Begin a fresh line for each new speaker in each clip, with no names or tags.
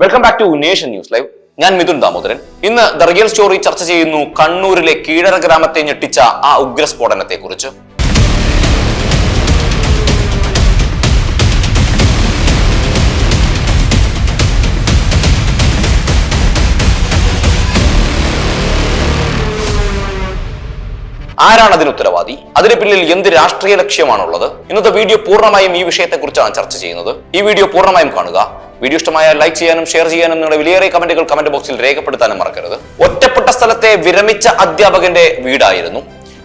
Welcome back to Nation News Live ഞാൻ മിഥുൻ ദാമോദരൻ. ഇന്ന് the real story ചർച്ച ചെയ്യുന്നു കണ്ണൂരിലെ കീഴര ഗ്രാമത്തെ ഞെട്ടിച്ച ആ ഉഗ്രസ്ഫോടനത്തെ കുറിച്ച് ആരാണ് അതിന് ഉത്തരവാദി? അതിന് പിന്നിൽ എന്ത് രാഷ്ട്രീയ ലക്ഷ്യമാണുള്ളത്? ഇന്നത്തെ വീഡിയോ പൂർണമായും ഈ വിഷയത്തെക്കുറിച്ചാണ് ചർച്ച ചെയ്യുന്നത്. ഈ വീഡിയോ പൂർണമായും കാണുക. വീഡിയോ ഇഷ്ടമായ ലൈക്ക് ചെയ്യാനും ഷെയർ ചെയ്യാനും നിങ്ങളുടെ വിലയേറിയ കമന്റുകൾ കമന്റ് ബോക്സിൽ രേഖപ്പെടുത്താനും മറക്കരുത്. ഒറ്റപ്പെട്ട സ്ഥലത്തെ വിരമിച്ച അധ്യാപകന്റെ വീടായിരുന്നു.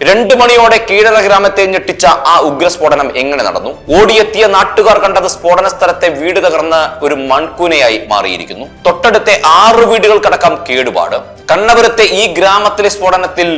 രണ്ടു മണിയോടെ കീഴറ ഗ്രാമത്തെ ഞെട്ടിച്ച ആ ഉഗ്രസ്ഫോടനം എങ്ങനെ നടന്നു? ഓടിയെത്തിയ നാട്ടുകാർ കണ്ടത് സ്ഫോടന സ്ഥലത്തെ വീട് തകർന്ന് ഒരു മൺകൂനയായി മാറിയിരിക്കുന്നു. തൊട്ടടുത്തെ ആറ് വീടുകൾക്കടക്കം കേടുപാട്. കണ്ണപുരത്തെ ഈ ഗ്രാമത്തിലെ സ്ഫോടനത്തിൽ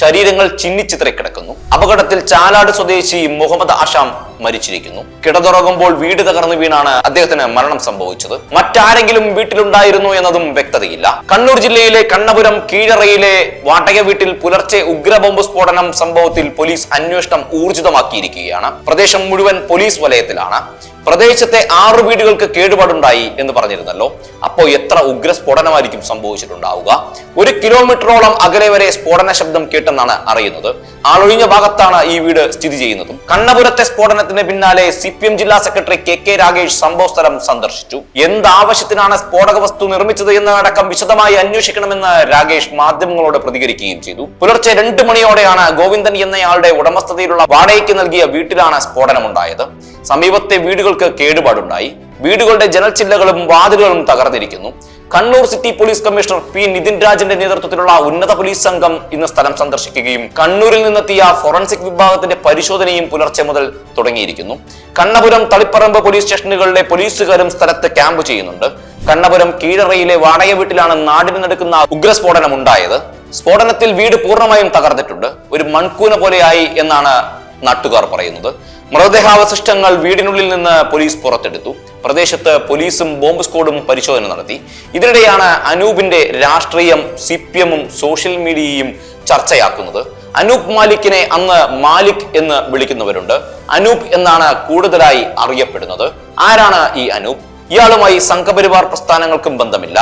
ശരീരങ്ങൾ ചിന്നിച്ചിതറി കിടക്കുന്നു. അപകടത്തിൽ ചാലാട് സ്വദേശി മുഹമ്മദ് ആഷാം മരിച്ചിരിക്കുന്നു. കിടതുറങ്ങുമ്പോൾ വീട് തകർന്നു വീണാണ് അദ്ദേഹത്തിന് മരണം സംഭവിച്ചത്. മറ്റാരെങ്കിലും വീട്ടിലുണ്ടായിരുന്നു എന്നതും വ്യക്തതയില്ല. കണ്ണൂർ ജില്ലയിലെ കണ്ണപുരം കീഴറയിലെ വാടക വീട്ടിൽ പുലർച്ചെ ഉഗ്രബോംബ് സ്ഫോടനം സംഭവത്തിൽ പോലീസ് അന്വേഷണം ഊർജിതമാക്കിയിരിക്കുകയാണ്. പ്രദേശം മുഴുവൻ പോലീസ് വലയത്തിലാണ്. പ്രദേശത്തെ ആറു വീടുകൾക്ക് കേടുപാടുണ്ടായി എന്ന് പറഞ്ഞിരുന്നല്ലോ. അപ്പോ എത്ര ഉഗ്ര സ്ഫോടനമായിരിക്കും സംഭവിച്ചിട്ടുണ്ടാവുക? ഒരു കിലോമീറ്ററോളം അകലെ വരെ സ്ഫോടന ശബ്ദം കേട്ടെന്നാണ് അറിയുന്നത്. ആളൊഴിഞ്ഞ ഭാഗത്താണ് ഈ വീട് സ്ഥിതി ചെയ്യുന്നതും. കണ്ണപുരത്തെ സ്ഫോടനത്തിന് പിന്നാലെ സി പി എം ജില്ലാ സെക്രട്ടറി കെ കെ രാഗേഷ് സംഭവ സ്ഥലം സന്ദർശിച്ചു. എന്താവശ്യത്തിനാണ് സ്ഫോടക വസ്തു നിർമ്മിച്ചത് എന്നതടക്കം വിശദമായി അന്വേഷിക്കണമെന്ന് രാഗേഷ് മാധ്യമങ്ങളോട് പ്രതികരിക്കുകയും ചെയ്തു. പുലർച്ചെ രണ്ട് മണിയോടെയാണ് ഗോവിന്ദൻ എന്നയാളുടെ ഉടമസ്ഥതയിലുള്ള വാടകയ്ക്ക് നൽകിയ വീട്ടിലാണ് സ്ഫോടനമുണ്ടായത്. സമീപത്തെ വീടുകൾക്ക് കേടുപാടുണ്ടായി. വീടുകളുടെ ജനൽ ചില്ലകളും വാതിലുകളും തകർന്നിരിക്കുന്നു. Kannur city police commissioner P Nithin രാജിന്റെ നേതൃത്വത്തിലുള്ള ഉന്നത പോലീസ് സംഘം ഇന്ന് സ്ഥലം സന്ദർശിക്കുകയും കണ്ണൂരിൽ നിന്നെത്തിയ ഫോറൻസിക് വിഭാഗത്തിന്റെ പരിശോധനയും പുലർച്ചെ മുതൽ തുടങ്ങിയിരിക്കുന്നു. കണ്ണപുരം തളിപ്പറമ്പ് പോലീസ് സ്റ്റേഷനുകളിലെ പോലീസുകാരും സ്ഥലത്ത് ക്യാമ്പ് ചെയ്യുന്നുണ്ട്. കണ്ണപുരം കീഴറയിലെ വാടക വീട്ടിലാണ് നാടിന് നടക്കുന്ന ഉഗ്രസ്ഫോടനം ഉണ്ടായത്. സ്ഫോടനത്തിൽ വീട് പൂർണമായും തകർന്നിട്ടുണ്ട്. ഒരു മൺകൂന പോലെയായി എന്നാണ് നാട്ടുകാർ പറയുന്നത്. മൃതദേഹാവശിഷ്ടങ്ങൾ വീടിനുള്ളിൽ നിന്ന് പോലീസ് പുറത്തെടുത്തു. പ്രദേശത്ത് പോലീസും ബോംബ് സ്ക്വാഡും പരിശോധന നടത്തി. ഇതിനിടെയാണ് അനൂപിന്റെ രാഷ്ട്രീയം സി പി എമ്മും സോഷ്യൽ മീഡിയയും ചർച്ചയാക്കുന്നത്. അനൂപ് മാലിക്കിനെ അന്ന് മാലിക് എന്ന് വിളിക്കുന്നവരുണ്ട്. അനൂപ് എന്നാണ് കൂടുതലായി അറിയപ്പെടുന്നത്. ആരാണ് ഈ അനൂപ്? ഇയാളുമായി സംഘപരിവാർ പ്രസ്ഥാനങ്ങൾക്കും ബന്ധമില്ല.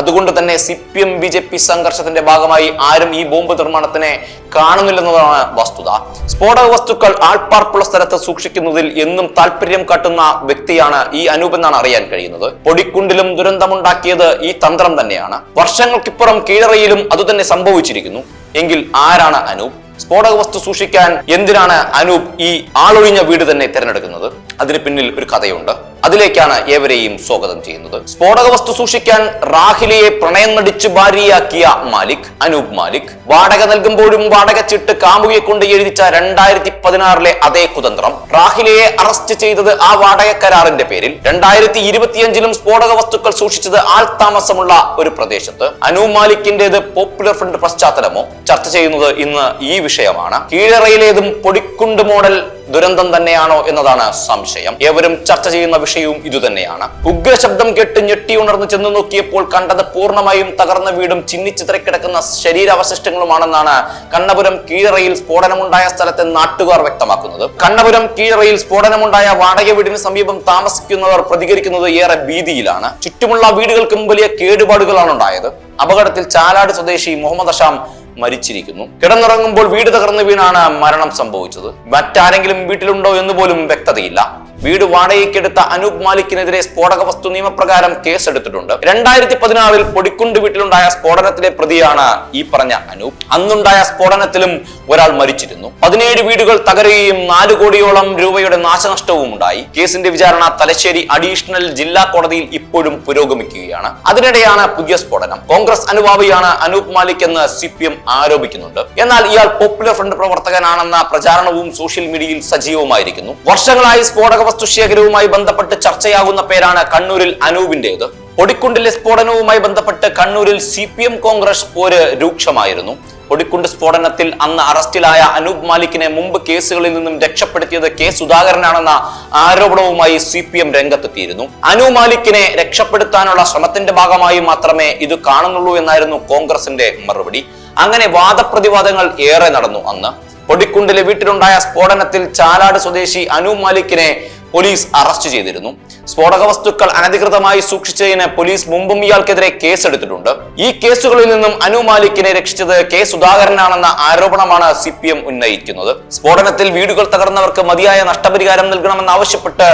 അതുകൊണ്ട് തന്നെ C P M B J P സംഘർഷത്തിന്റെ ഭാഗമായി ആരും ഈ ബോംബ് നിർമ്മാണത്തിനെ കാണുന്നില്ലെന്നതാണ് വസ്തുത. സ്ഫോടക വസ്തുക്കൾ ആൾപ്പാർപ്പുള്ള സ്ഥലത്ത് സൂക്ഷിക്കുന്നതിൽ എന്നും താല്പര്യം കാട്ടുന്ന വ്യക്തിയാണ് ഈ അനൂപ് എന്നാണ് അറിയാൻ കഴിയുന്നത്. പൊടിക്കുണ്ടിലും ദുരന്തമുണ്ടാക്കിയത് ഈ തന്ത്രം തന്നെയാണ്. വർഷങ്ങൾക്കിപ്പുറം കീഴറയിലും അതുതന്നെ സംഭവിച്ചിരിക്കുന്നു. എങ്കിൽ ആരാണ് അനൂപ്? സ്ഫോടക വസ്തു സൂക്ഷിക്കാൻ എന്തിനാണ് അനൂപ് ഈ ആളൊഴിഞ്ഞ വീട് തന്നെ തിരഞ്ഞെടുക്കുന്നത്? അതിന് പിന്നിൽ ഒരു കഥയുണ്ട്. അതിലേക്കാണ് ഏവരെയും സ്വാഗതം ചെയ്യുന്നത്. സ്ഫോടക വസ്തു സൂക്ഷിക്കാൻ റാഹിലയെ പ്രണയം നടിച്ചു ഭാര്യയാക്കിയ മാലിക് അനൂപ് മാലിക് വാടക നൽകുമ്പോഴും വാടക ചിട്ട് കാമുകിയെ കൊണ്ട് എഴുതിച്ച രണ്ടായിരത്തി പതിനാറിലെ അതേ കുതന്ത്രം റാഹിലയെ അറസ്റ്റ് ചെയ്തത് ആ വാടക കരാറിന്റെ പേരിൽ. രണ്ടായിരത്തി ഇരുപത്തിയഞ്ചിലും സ്ഫോടക വസ്തുക്കൾ സൂക്ഷിച്ചത് ആൾ താമസമുള്ള ഒരു പ്രദേശത്ത്. അനൂപ് മാലിക്കിന്റേത് പോപ്പുലർ ഫ്രണ്ട് പശ്ചാത്തലമോ? ചർച്ച ചെയ്യുന്നത് ഇന്ന് ഈ വിഷയമാണ്. കീഴറയിലേതും പൊടിക്കുണ്ട് മോഡൽ ദുരന്തം തന്നെയാണോ എന്നതാണ് സംശയം. ഏവരും ചർച്ച ചെയ്യുന്ന വിഷയവും ഇതുതന്നെയാണ്. ഉഗ്രശബ്ദം കേട്ട് ഞെട്ടി ഉണർന്ന് ചെന്ന് നോക്കിയപ്പോൾ കണ്ടത് പൂർണമായും തകർന്ന വീടും ചിന്നിച്ചിതറി കിടക്കുന്ന ശരീരാവശിഷ്ടങ്ങളുമാണെന്നാണ് കണ്ണപുരം കീഴറയിൽ സ്ഫോടനമുണ്ടായ സ്ഥലത്തെ നാട്ടുകാർ വ്യക്തമാക്കുന്നത്. കണ്ണപുരം കീഴറയിൽ സ്ഫോടനമുണ്ടായ വാടക വീടിന് സമീപം താമസിക്കുന്നവർ പ്രതികരിക്കുന്നത് ഏറെ ഭീതിയിലാണ്. ചുറ്റുമുള്ള വീടുകൾക്കും വലിയ കേടുപാടുകളാണ് ഉണ്ടായത് അപകടത്തിൽ ചാലാട് സ്വദേശി മുഹമ്മദ് അഷാം മരിച്ചിരിക്കുന്നു. കിടന്നുറങ്ങുമ്പോൾ വീട് തകർന്നു വീണാണ് മരണം സംഭവിച്ചത്. മറ്റാരെങ്കിലും വീട്ടിലുണ്ടോ എന്ന് പോലും വ്യക്തതയില്ല. വീട് വാടകയ്ക്കെടുത്ത അനൂപ് മാലിക്കിനെതിരെ സ്ഫോടക വസ്തു നിയമപ്രകാരം കേസെടുത്തിട്ടുണ്ട്. രണ്ടായിരത്തി പതിനാറിൽ പൊടിക്കുണ്ട് വീട്ടിലുണ്ടായ സ്ഫോടനത്തിലെ പ്രതിയാണ് ഈ പറഞ്ഞ അനൂപ്. അന്നുണ്ടായ സ്ഫോടനത്തിലും ഒരാൾ മരിച്ചിരുന്നു. പതിനേഴ് വീടുകൾ തകരുകയും നാല് കോടിയോളം രൂപയുടെ നാശനഷ്ടവും ഉണ്ടായി. കേസിന്റെ വിചാരണ തലശ്ശേരി അഡീഷണൽ ജില്ലാ കോടതിയിൽ ഇപ്പോഴും പുരോഗമിക്കുകയാണ്. അതിനിടെയാണ് പുതിയ സ്ഫോടനം. കോൺഗ്രസ് അനുഭാവിയാണ് അനൂപ് മാലിക് എന്ന് സി പി എം ആരോപിക്കുന്നുണ്ട്. എന്നാൽ ഇയാൾ പോപ്പുലർ ഫ്രണ്ട് പ്രവർത്തകനാണെന്ന പ്രചാരണവും സോഷ്യൽ മീഡിയയിൽ സജീവമായിരിക്കുന്നു. വർഷങ്ങളായി സ്ഫോടക വസ്തു ശേഖരവുമായി ബന്ധപ്പെട്ട് ചർച്ചയാകുന്ന പേരാണ് കണ്ണൂരിൽ അനൂപിന്റേത്. പൊടിക്കുണ്ടിലെ സ്ഫോടനവുമായി ബന്ധപ്പെട്ട് കണ്ണൂരിൽ സി പി എം കോൺഗ്രസ് പോര് രൂക്ഷമായിരുന്നു. പൊടിക്കുണ്ട് സ്ഫോടനത്തിൽ അന്ന് അറസ്റ്റിലായ അനൂപ് മാലിക്കിനെ മുമ്പ് കേസുകളിൽ നിന്നും രക്ഷപ്പെടുത്തിയത് കെ സുധാകരനാണെന്ന ആരോപണവുമായി സി പി എം രംഗത്തെത്തിയിരുന്നു. അനു മാലിക്കിനെ രക്ഷപ്പെടുത്താനുള്ള ശ്രമത്തിന്റെ ഭാഗമായി മാത്രമേ ഇത് കാണുന്നുള്ളൂ എന്നായിരുന്നു കോൺഗ്രസിന്റെ മറുപടി. അങ്ങനെ വാദപ്രതിവാദങ്ങൾ ഏറെ നടന്നു അന്ന്. പൊടിക്കുണ്ടിലെ വീട്ടിലുണ്ടായ സ്ഫോടനത്തിൽ ചാലാട് സ്വദേശി അനു മാലിക്കിനെ പോലീസ് അറസ്റ്റ് ചെയ്തിരുന്നു. സ്ഫോടക വസ്തുക്കൾ അനധികൃതമായി സൂക്ഷിച്ചതിന് പോലീസ് മുമ്പും ഇയാൾക്കെതിരെ കേസെടുത്തിട്ടുണ്ട്. ഈ കേസുകളിൽ നിന്നും അനു മാലിക്കിനെ രക്ഷിച്ചത് കെ സുധാകരനാണെന്ന ആരോപണമാണ് സി പി എം ഉന്നയിക്കുന്നത്. സ്ഫോടനത്തിൽ വീടുകൾ തകർന്നവർക്ക് മതിയായ നഷ്ടപരിഹാരം നൽകണമെന്നാവശ്യപ്പെട്ട്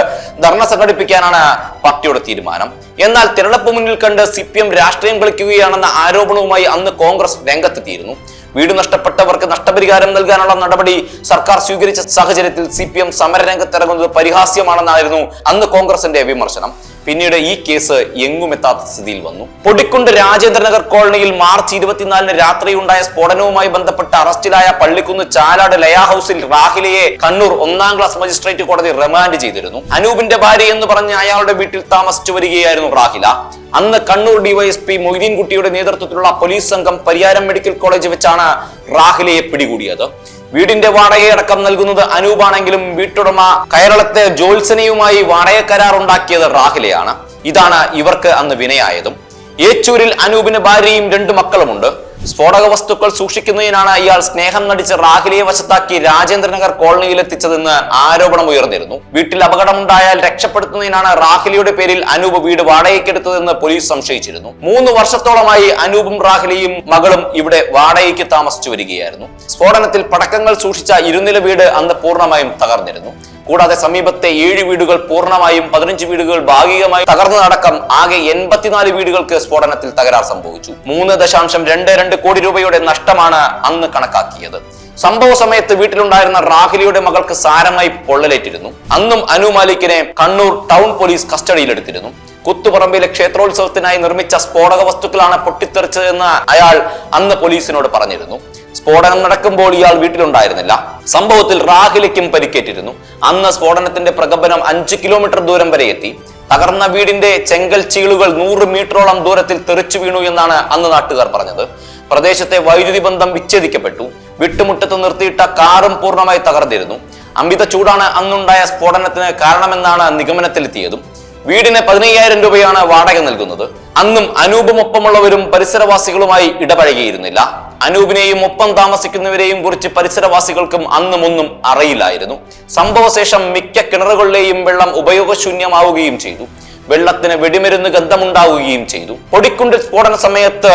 ധർണ സംഘടിപ്പിക്കാനാണ് പാർട്ടിയുടെ തീരുമാനം. എന്നാൽ തിരഞ്ഞെടുപ്പ് മുന്നിൽ കണ്ട് സി പി എം രാഷ്ട്രീയം കളിക്കുകയാണെന്ന ആരോപണവുമായി അന്ന് കോൺഗ്രസ് രംഗത്തെത്തിയിരുന്നു. വീട് നഷ്ടപ്പെട്ടവർക്ക് നഷ്ടപരിഹാരം നൽകാനുള്ള നടപടി സർക്കാർ സ്വീകരിച്ച സാഹചര്യത്തിൽ സി പി എം സമരരംഗത്തിറങ്ങുന്നത് പരിഹാസ്യമാണെന്നായിരുന്നു അന്ന് കോൺഗ്രസിന്റെ വിമർശനം. പിന്നീട് ഈ കേസ് എങ്ങും എത്താത്ത സ്ഥിതിയിൽ വന്നു. പൊടിക്കുണ്ട് രാജേന്ദ്രനഗർ കോളനിയിൽ മാർച്ച് ഇരുപത്തിനാലിന് രാത്രി ഉണ്ടായ സ്ഫോടനവുമായി ബന്ധപ്പെട്ട് അറസ്റ്റിലായ പള്ളിക്കുന്ന് ചാലാട് ലയ ഹൗസിൽ റാഹിലയെ കണ്ണൂർ ഒന്നാം ക്ലാസ് മജിസ്ട്രേറ്റ് കോടതി റിമാൻഡ് ചെയ്തിരുന്നു. അനൂപിന്റെ ഭാര്യ എന്ന് പറഞ്ഞ് അയാളുടെ വീട്ടിൽ താമസിച്ചു വരികയായിരുന്നു റാഹില അന്ന് കണ്ണൂർ ഡിവൈഎസ്പി മൊയ്തീൻകുട്ടിയുടെ നേതൃത്വത്തിലുള്ള പോലീസ് സംഘം പരിയാരം മെഡിക്കൽ കോളേജ് വെച്ചാണ് റാഹിലയെ പിടികൂടിയത്. വീടിന്റെ വാടകയടക്കം നൽകുന്നത് അനൂപാണെങ്കിലും വീട്ടുടമ കയറളത്തെ ജോത്സനയുമായി വാടക കരാർ ഉണ്ടാക്കിയത് റാഹിലയാണ്. ഇതാണ് ഇവർക്ക് അന്ന് വിനയായതും. ഏച്ചൂരിൽ അനൂപിന് ഭാര്യയും രണ്ടു മക്കളുമുണ്ട്. സ്ഫോടക വസ്തുക്കൾ സൂക്ഷിക്കുന്നതിനാണ് ഇയാൾ സ്നേഹം നടിച്ച് റാഹിലയെ വശത്താക്കി രാജേന്ദ്രനഗർ കോളനിയിൽ എത്തിച്ചതെന്ന് ആരോപണം ഉയർന്നിരുന്നു. വീട്ടിൽ അപകടമുണ്ടായാൽ രക്ഷപ്പെടുത്തുന്നതിനാണ് റാഹിലിയുടെ പേരിൽ അനൂപ് വീട് വാടകയ്ക്കെടുത്തതെന്ന് പോലീസ് സംശയിച്ചിരുന്നു. മൂന്ന് വർഷത്തോളമായി അനൂപും റാഹിലിയും മകളും ഇവിടെ വാടകയ്ക്ക് താമസിച്ചു വരികയായിരുന്നു. സ്ഫോടനത്തിൽ പടക്കങ്ങൾ സൂക്ഷിച്ച ഇരുനില വീട് അന്ന് പൂർണമായും തകർന്നിരുന്നു. കൂടാതെ സമീപത്തെ ഏഴ് വീടുകൾ പൂർണമായും പതിനഞ്ച് വീടുകൾ ഭാഗികമായും തകർന്നതടക്കം ആകെ എൺപത്തിനാല് വീടുകൾക്ക് സ്ഫോടനത്തിൽ തകരാർ സംഭവിച്ചു. മൂന്ന് ദശാംശം രണ്ട് രണ്ട് കോടി രൂപയുടെ നഷ്ടമാണ് അന്ന് കണക്കാക്കിയത്. സംഭവ സമയത്ത് വീട്ടിലുണ്ടായിരുന്ന റാഹിലിയുടെ മകൾക്ക് സാരമായി പൊള്ളലേറ്റിരുന്നു. അന്നും അനു മാലിക്കിനെ കണ്ണൂർ ടൗൺ പോലീസ് കസ്റ്റഡിയിലെടുത്തിരുന്നു. കുത്തുപറമ്പിലെ ക്ഷേത്രോത്സവത്തിനായി നിർമ്മിച്ച സ്ഫോടക വസ്തുക്കളാണ് പൊട്ടിത്തെറിച്ചതെന്ന് അയാൾ അന്ന് പോലീസിനോട് പറഞ്ഞിരുന്നു. സ്ഫോടനം നടക്കുമ്പോൾ ഇയാൾ വീട്ടിലുണ്ടായിരുന്നില്ല. സംഭവത്തിൽ റാഹിലയ്ക്കും പരിക്കേറ്റിരുന്നു. അന്ന് സ്ഫോടനത്തിന്റെ പ്രകമ്പനം അഞ്ച് കിലോമീറ്റർ ദൂരം വരെ എത്തി. തകർന്ന വീടിന്റെ ചെങ്കൽ ചീളുകൾ നൂറ് മീറ്ററോളം ദൂരത്തിൽ തെറിച്ചു വീണു എന്നാണ് അന്ന് നാട്ടുകാർ പറഞ്ഞത്. പ്രദേശത്തെ വൈദ്യുതി ബന്ധം വിച്ഛേദിക്കപ്പെട്ടു. വിട്ടുമുട്ടത്ത് നിർത്തിയിട്ട കാറും പൂർണമായി തകർന്നിരുന്നു. അമിത ചൂടാണ് അന്നുണ്ടായ സ്ഫോടനത്തിന് കാരണമെന്നാണ് നിഗമനത്തിലെത്തിയതും. വീടിന് പതിനയ്യായിരം രൂപയാണ് വാടക നൽകുന്നത്. അന്നും അനൂപമൊപ്പമുള്ളവരും പരിസരവാസികളുമായി ഇടപഴകിയിരുന്നില്ല. അനൂപിനെയും ഒപ്പം താമസിക്കുന്നവരെയും കുറിച്ച് പരിസരവാസികൾക്കും അന്നും ഒന്നും അറിയില്ലായിരുന്നു. സംഭവശേഷം മിക്ക കിണറുകളിലെയും വെള്ളം ഉപയോഗശൂന്യമാവുകയും ചെയ്തു. വെള്ളത്തിന് വെടിമരുന്ന് ഗന്ധമുണ്ടാവുകയും ചെയ്തു. പൊടിക്കുണ്ട് സ്ഫോടന സമയത്ത്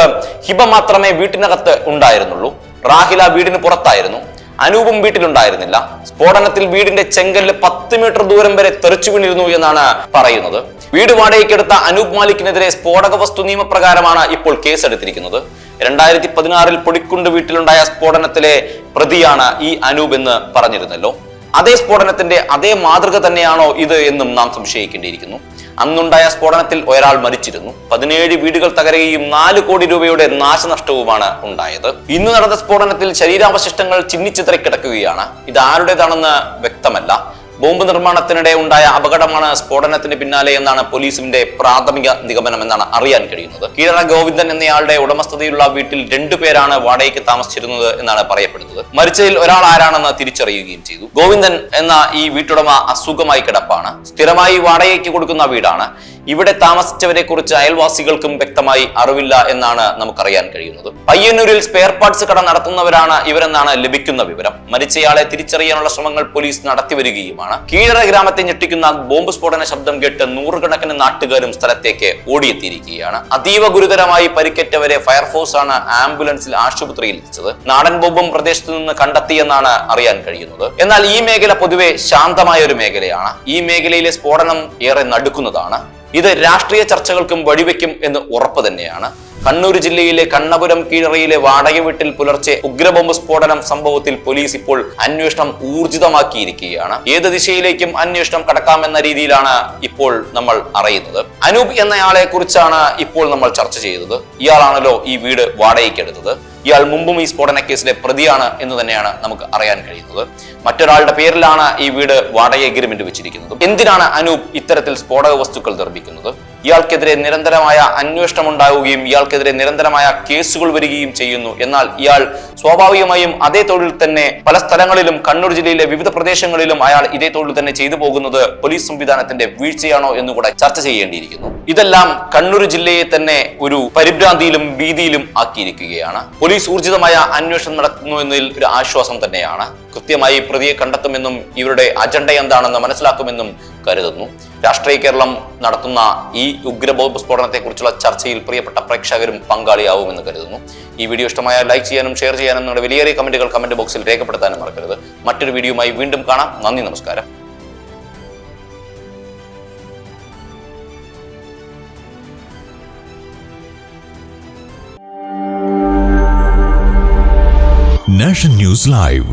ഹിബ മാത്രമേ വീട്ടിനകത്ത് ഉണ്ടായിരുന്നുള്ളൂ. റാഹില വീടിന് പുറത്തായിരുന്നു. അനൂപും വീട്ടിലുണ്ടായിരുന്നില്ല. സ്ഫോടനത്തിൽ വീടിന്റെ ചെങ്കല്ല് പത്ത് മീറ്റർ ദൂരം വരെ തെറിച്ചു വീണിരുന്നു എന്നാണ് പറയുന്നത്. വീട് വാടകയ്ക്കെടുത്ത അനൂപ് മാലിക്കിനെതിരെ സ്ഫോടക വസ്തു നിയമപ്രകാരമാണ് ഇപ്പോൾ കേസെടുത്തിരിക്കുന്നത്. രണ്ടായിരത്തി പതിനാറിൽ പൊടിക്കുണ്ട് വീട്ടിലുണ്ടായ സ്ഫോടനത്തിലെ പ്രതിയാണ് ഈ അനൂപ് എന്ന് പറഞ്ഞിരുന്നല്ലോ. അതേ സ്ഫോടനത്തിന്റെ അതേ മാതൃക തന്നെയാണോ ഇത് എന്നും നാം സംശയിക്കേണ്ടിയിരിക്കുന്നു. അന്നുണ്ടായ സ്ഫോടനത്തിൽ ഒരാൾ മരിച്ചിരുന്നു. പതിനേഴ് വീടുകൾ തകരുകയും നാല് കോടി രൂപയുടെ നാശനഷ്ടവുമാണ് ഉണ്ടായത്. ഇന്ന് നടന്ന സ്ഫോടനത്തിൽ ശരീരാവശിഷ്ടങ്ങൾ ചിന്നിച്ചിതറി കിടക്കുകയാണ് ഇത് ആരുടേതാണെന്ന് വ്യക്തമല്ല. ബോംബ് നിർമ്മാണത്തിനിടെ ഉണ്ടായ അപകടമാണ് സ്ഫോടനത്തിന് പിന്നാലെ എന്നാണ് പോലീസിന്റെ പ്രാഥമിക നിഗമനം എന്നാണ് അറിയാൻ കഴിയുന്നത്. കീഴറ ഗോവിന്ദൻ എന്നയാളുടെ ഉടമസ്ഥതയിലുള്ള വീട്ടിൽ രണ്ടുപേരാണ് വാടകയ്ക്ക് താമസിച്ചിരുന്നത് എന്നാണ് പറയപ്പെടുന്നത്. മരിച്ചതിൽ ഒരാൾ ആരാണെന്ന് തിരിച്ചറിയുകയും ചെയ്തു. ഗോവിന്ദൻ എന്ന ഈ വീട്ടുടമ അസുഖമായി കിടപ്പാണ്. സ്ഥിരമായി വാടകയ്ക്ക് കൊടുക്കുന്ന വീടാണ്. ഇവിടെ താമസിച്ചവരെ കുറിച്ച് അയൽവാസികൾക്കും വ്യക്തമായി അറിവില്ല എന്നാണ് നമുക്കറിയാൻ കഴിയുന്നത്. പയ്യന്നൂരിൽ സ്പെയർ പാർട്സ് കട നടത്തുന്നവരാണ് ഇവരെന്നാണ് ലഭിക്കുന്ന വിവരം. മരിച്ചയാളെ തിരിച്ചറിയാനുള്ള ശ്രമങ്ങൾ പോലീസ് നടത്തി വരികയുമാണ്. കീഴറ ഗ്രാമത്തെ ഞെട്ടിക്കുന്ന ബോംബ് സ്ഫോടന ശബ്ദം കേട്ട് നൂറുകണക്കിന് നാട്ടുകാരും സ്ഥലത്തേക്ക് ഓടിയെത്തിയിരിക്കുകയാണ്. അതീവ ഗുരുതരമായി പരിക്കേറ്റവരെ ഫയർഫോഴ്സ് ആണ് ആംബുലൻസിൽ ആശുപത്രിയിൽ എത്തിച്ചത്. നാടൻ ബോംബും പ്രദേശത്ത് നിന്ന് കണ്ടെത്തിയെന്നാണ് അറിയാൻ കഴിയുന്നത്. എന്നാൽ ഈ മേഖല പൊതുവെ ശാന്തമായ ഒരു മേഖലയാണ്. ഈ മേഖലയിലെ സ്ഫോടനം ഏറെ നടുക്കുന്നതാണ്. ഇത് രാഷ്ട്രീയ ചർച്ചകൾക്കും വഴിവെക്കും എന്ന് ഉറപ്പ് തന്നെയാണ്. കണ്ണൂർ ജില്ലയിലെ കണ്ണപുരം കീഴറയിലെ വാടക വീട്ടിൽ പുലർച്ചെ ഉഗ്രബോംബ് സ്ഫോടനം സംഭവത്തിൽ പോലീസ് ഇപ്പോൾ അന്വേഷണം ഊർജിതമാക്കിയിരിക്കുകയാണ്. ഏത് ദിശയിലേക്കും അന്വേഷണം കടക്കാമെന്ന രീതിയിലാണ് ഇപ്പോൾ നമ്മൾ അറിയുന്നത്. അനൂപ് എന്നയാളെ കുറിച്ചാണ് ഇപ്പോൾ നമ്മൾ ചർച്ച ചെയ്തത്. ഇയാളാണല്ലോ ഈ വീട് വാടകയ്ക്കെടുത്തത് ഇയാൾ മുമ്പും ഈ സ്ഫോടന കേസിലെ പ്രതിയാണ് എന്ന് തന്നെയാണ് നമുക്ക് അറിയാൻ കഴിയുന്നത്. മറ്റൊരാളുടെ പേരിലാണ് ഈ വീട് വാടക എഗ്രിമെന്റ് വെച്ചിരിക്കുന്നത്. എന്തിനാണ് അനൂപ് ഇത്തരത്തിൽ സ്ഫോടക വസ്തുക്കൾ നിർമ്മിക്കുന്നത്? ഇയാൾക്കെതിരെ നിരന്തരമായ അന്വേഷണം ഉണ്ടാവുകയും ഇയാൾക്കെതിരെ നിരന്തരമായ കേസുകൾ വരികയും ചെയ്യുന്നു. എന്നാൽ ഇയാൾ സ്വാഭാവികമായും അതേ തൊഴിൽ തന്നെ പല സ്ഥലങ്ങളിലും കണ്ണൂർ ജില്ലയിലെ വിവിധ പ്രദേശങ്ങളിലും അയാൾ ഇതേ തൊഴിൽ തന്നെ ചെയ്തു പോകുന്നത് പോലീസ് സംവിധാനത്തിന്റെ വീഴ്ചയാണോ എന്ന് കൂടെ ചർച്ച ചെയ്യേണ്ടിയിരിക്കുന്നു. ഇതെല്ലാം കണ്ണൂർ ജില്ലയെ തന്നെ ഒരു പരിഭ്രാന്തിയിലും ഭീതിയിലും ആക്കിയിരിക്കുകയാണ്. പോലീസ് ഊർജിതമായ അന്വേഷണം നടത്തുന്നു എന്നതിൽ ഒരു ആശ്വാസം തന്നെയാണ്. കൃത്യമായി പ്രതിയെ കണ്ടെത്തുമെന്നും ഇവരുടെ അജണ്ട എന്താണെന്ന് മനസ്സിലാക്കുമെന്നും കരുതുന്നു. രാഷ്ട്രീയ കേരളം നടത്തുന്ന ഈ ഉഗ്രബോംബ് സ്ഫോടനത്തെക്കുറിച്ചുള്ള ചർച്ചയിൽ പ്രിയപ്പെട്ട പ്രേക്ഷകരും പങ്കാളിയാവുമെന്ന് കരുതുന്നു. ഈ വീഡിയോ ഇഷ്ടമായ ലൈക്ക് ചെയ്യാനും ഷെയർ ചെയ്യാനും നിങ്ങളുടെ വിലയേറിയ കമന്റുകൾ കമന്റ് ബോക്സിൽ രേഖപ്പെടുത്താനും മറക്കരുത്. മറ്റൊരു വീഡിയോയുമായി വീണ്ടും കാണാം. നന്ദി നമസ്കാരം.
Nation News Live.